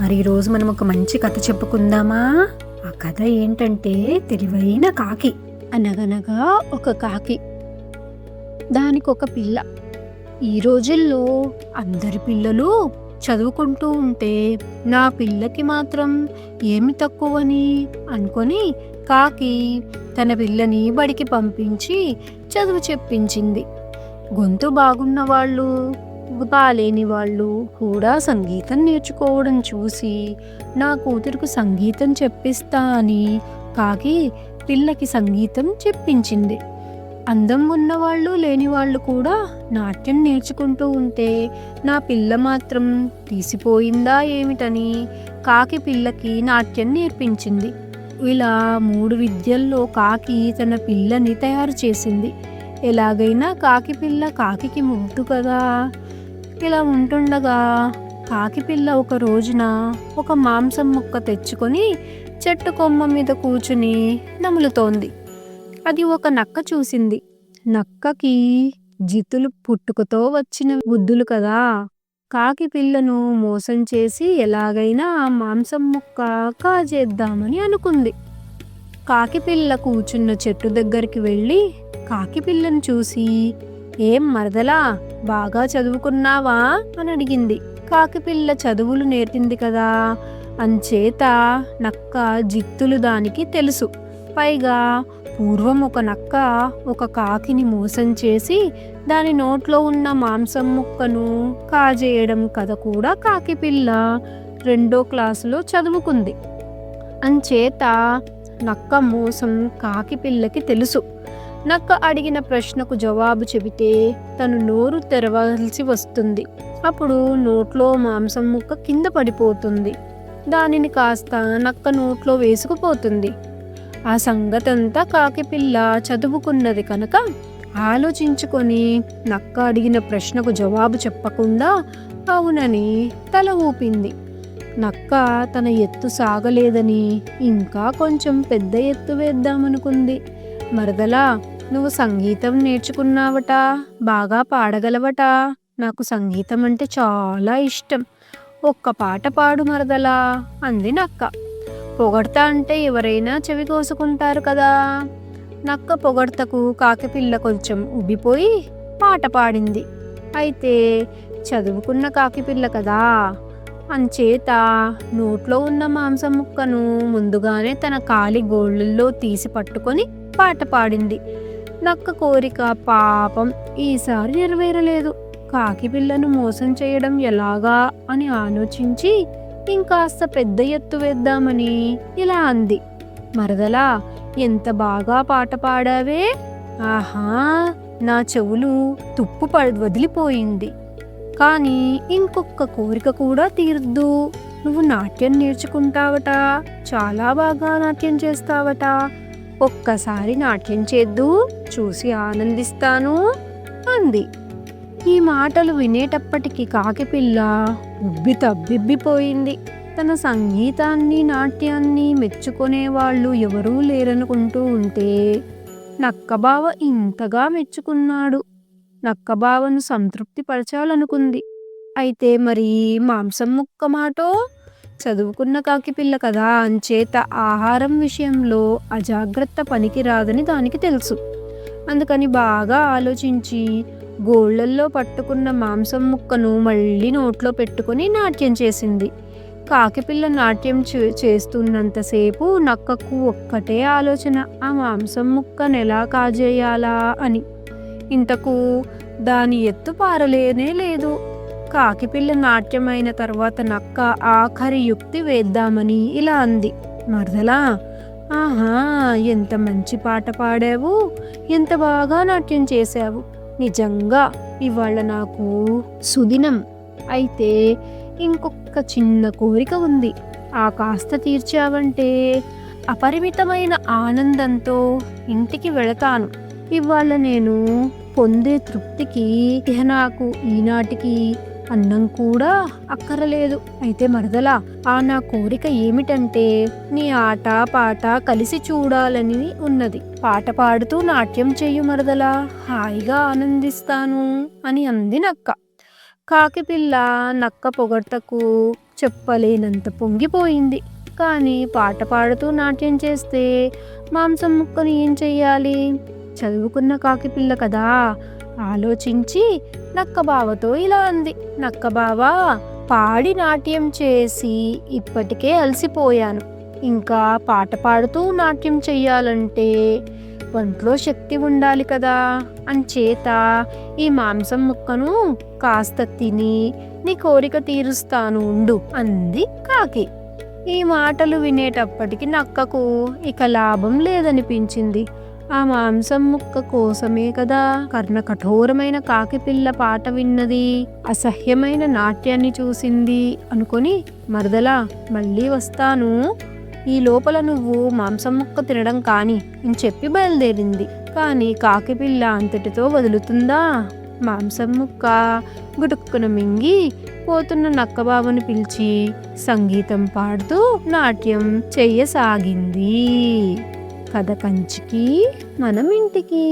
మరి ఈరోజు మనం ఒక మంచి కథ చెప్పుకుందామా? ఆ కథ ఏంటంటే తెలివైన కాకి. అనగనగా ఒక కాకి. దానికి ఒక పిల్ల. ఈ రోజుల్లో అందరి పిల్లలు చదువుకుంటూ ఉంటే నా పిల్లకి మాత్రం ఏమి తక్కువని అనుకొని కాకి తన పిల్లని బడికి పంపించి చదువు చెప్పించింది. గొంతు బాగున్న వాళ్ళు బాలేని వాళ్ళు కూడా సంగీతం నేర్చుకోవడం చూసి నా కూతురుకు సంగీతం చెప్పిస్తా అని కాకి పిల్లకి సంగీతం చెప్పించింది. అందం ఉన్నవాళ్ళు లేని వాళ్ళు కూడా నాట్యం నేర్చుకుంటూ ఉంటే నా పిల్ల మాత్రం తీసిపోయిందా ఏమిటని కాకి పిల్లకి నాట్యం నేర్పించింది. ఇలా మూడు విద్యల్లో కాకి తన పిల్లని తయారు చేసింది. ఎలాగైనా కాకి పిల్ల కాకికి ముద్దు కదా ఇలా ఉంటుండగా కాకి పిల్ల ఒక రోజున ఒక మాంసం ముక్క తెచ్చుకొని చెట్టు కొమ్మ మీద కూర్చుని నములుతోంది. అది ఒక నక్క చూసింది. నక్కకి జితులు పుట్టుకతో వచ్చిన బుద్ధులు కదా! కాకి పిల్లను మోసం చేసి ఎలాగైనా ఆ మాంసం ముక్క కాజేద్దామని అనుకుంది. కాకి పిల్ల కూర్చున్న చెట్టు దగ్గరికి వెళ్ళి కాకి పిల్లను చూసి ఏం మరదలా? బాగా చదువుకున్నావా? అని అడిగింది. కాకిపిల్ల చదువులు నేర్పింది కదా. అంచేత నక్క జిత్తులు దానికి తెలుసు. పైగా పూర్వం ఒక నక్క ఒక కాకిని మోసం చేసి దాని నోట్లో ఉన్న మాంసం ముక్కను కాజేయడం కథ కూడా కాకి పిల్ల రెండో క్లాసులో చదువుకుంది. అంచేత నక్క మోసం కాకి పిల్లకి తెలుసు. నక్క అడిగిన ప్రశ్నకు జవాబు చెబితే తను నోరు తెరవలసి వస్తుంది. అప్పుడు నోట్లో మాంసం ముక్క కింద పడిపోతుంది. దానిని కాస్త నక్క నోట్లో వేసుకుపోతుంది. ఆ సంగతంతా కాకిపిల్ల చదువుకున్నది కనుక ఆలోచించుకొని నక్క అడిగిన ప్రశ్నకు జవాబు చెప్పకుండా అవునని తల ఊపింది. నక్క తన ఎత్తు సాగలేదని ఇంకా కొంచెం పెద్ద ఎత్తు వేద్దామనుకుంది. మరదలా నువ్వు సంగీతం నేర్చుకున్నావట బాగా పాడగలవట. నాకు సంగీతం అంటే చాలా ఇష్టం. ఒక్క పాట పాడు మరదలా అంది నక్క. పొగడతా అంటే ఎవరైనా చెవి కోసుకుంటారు కదా. నక్క పొగడతకు కాకిపిల్ల కొంచెం ఉబ్బిపోయి పాట పాడింది. అయితే చదువుకున్న కాకిపిల్ల కదా. అంచేత నోట్లో ఉన్న మాంసం ముక్కను ముందుగానే తన కాలి గోళ్ళల్లో తీసి పట్టుకొని పాట పాడింది. నక్క కోరిక పాపం ఈసారి నెరవేరలేదు. కాకి పిల్లను మోసం చేయడం ఎలాగా అని ఆలోచించి ఇంకాస్త పెద్ద ఎత్తు వేద్దామని ఇలా అంది. మరదలా ఎంత బాగా పాట పాడావే? ఆహా నా చెవులు తుప్పు వదిలిపోయింది. కానీ ఇంకొక కోరిక కూడా తీరుద్దు. నువ్వు నాట్యం నేర్చుకుంటావట చాలా బాగా నాట్యం చేస్తావట. ఒక్కసారి నాట్యం చేద్దు. చూసి ఆనందిస్తాను అంది. ఈ మాటలు వినేటప్పటికి కాకిపిల్ల ఉబ్బి తబ్బిబ్బిపోయింది. తన సంగీతాన్ని నాట్యాన్ని మెచ్చుకునే వాళ్ళు ఎవరూ లేరనుకుంటూ ఉంటే నక్కబావ ఇంతగా మెచ్చుకున్నాడు. నక్కబావను సంతృప్తిపరచాలనుకుంది అయితే మరి మాంసం ముక్క మాటో? చదువుకున్న కాకిపిల్ల కదా అంచేత ఆహారం విషయంలో అజాగ్రత్త పనికిరాదని దానికి తెలుసు. అందుకని బాగా ఆలోచించి గోళ్ళల్లో పట్టుకున్న మాంసం ముక్కను మళ్ళీ నోట్లో పెట్టుకొని నాట్యం చేసింది. కాకిపిల్ల నాట్యం చేస్తున్నంతసేపు నక్కకు ఒక్కటే ఆలోచన ఆ మాంసం ముక్కను ఎలా కాజేయాలా? అని. ఇంతకు దాని ఎత్తు పారలేనే లేదు. కాకిపిల్ల నాట్యమైన తర్వాత నక్క ఆఖరి యుక్తి వేద్దామని ఇలా అంది. మరదలా ఆహా ఎంత మంచి పాట పాడావు. ఎంత బాగా నాట్యం చేశావు. నిజంగా ఇవాళ నాకు సుదినం. అయితే ఇంకొక చిన్న కోరిక ఉంది. ఆ కాస్త తీర్చావంటే అపరిమితమైన ఆనందంతో ఇంటికి వెళతాను. ఇవాళ నేను పొందే తృప్తికి నాకు ఈనాటికి అన్నం కూడా అక్కరలేదు. అయితే మరదలా ఆ నా కోరిక ఏమిటంటే నీ ఆట పాట కలిసి చూడాలని ఉన్నది. పాట పాడుతూ నాట్యం చెయ్యు మరదలా హాయిగా ఆనందిస్తాను అని అంది నక్క. కాకిపిల్ల నక్క పొగడ్తకు చెప్పలేనంత పొంగిపోయింది. కానీ పాట పాడుతూ నాట్యం చేస్తే మాంసం ముక్కను ఏం చెయ్యాలి? చదువుకున్న కాకి పిల్ల కదా ఆలోచించి నక్కబావతో ఇలా అంది. నక్కబావా పాడి నాట్యం చేసి ఇప్పటికే అలసిపోయాను. ఇంకా పాట పాడుతూ నాట్యం చెయ్యాలంటే ఒంట్లో శక్తి ఉండాలి కదా. అంచేత ఈ మాంసం ముక్కను కాస్త తిని నీ కోరిక తీరుస్తాను ఉండు అంది కాకి. ఈ మాటలు వినేటప్పటికి నక్కకు ఇక లాభం లేదనిపించింది. ఆ మాంసం ముక్క కోసమే కదా. కర్ణ కఠోరమైన కాకిపిల్ల పాట విన్నది. అసహ్యమైన నాట్యాన్ని చూసింది. అనుకొని మరదలా మళ్ళీ వస్తాను. ఈ లోపల నువ్వు మాంసం ముక్క తినడం కాని అని చెప్పి బయలుదేరింది. కానీ కాకిపిల్ల అంతటితో వదులుతుందా? మాంసం ముక్క గుటుక్కున మింగి పోతున్న నక్కబాబుని పిలిచి సంగీతం పాడుతూ నాట్యం చెయ్యసాగింది కథ కంచికి మనం ఇంటికి.